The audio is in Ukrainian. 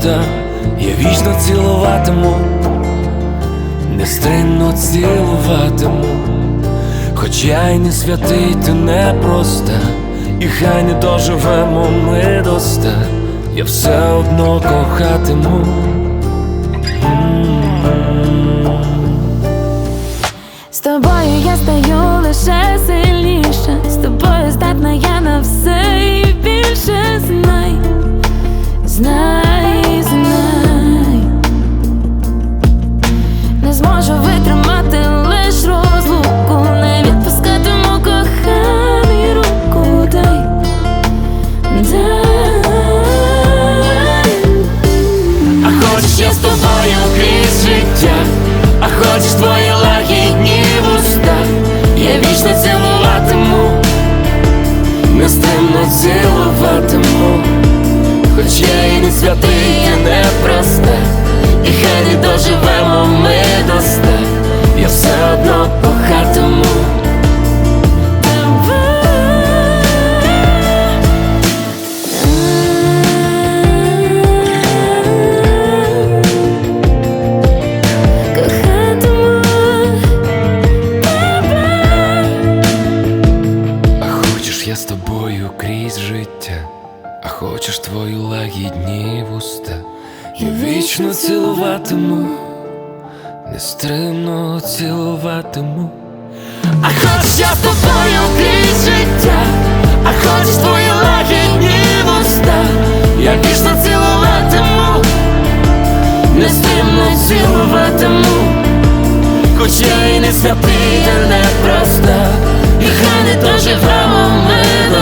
вуста, я вічно цілуватиму, нестримно цілуватиму, хоч й не святий, ти не проста, і хай не доживемо ми до ста, я все одно кохатиму. З тобою я стаю я і не святий, я не проста, і хай не доживемо ми до ста, я все одно кохатиму. Я з тобою крізь життя, а хочеш твої лагідні вуста, я вічно цілуватиму, нестримно цілуватиму. А хочеш я з тобою крізь життя, а хочеш твої лагідні вуста, я вічно цілуватиму, нестримно цілуватиму. Хоч я і не святий, та не проста, і хай не доживемо ми до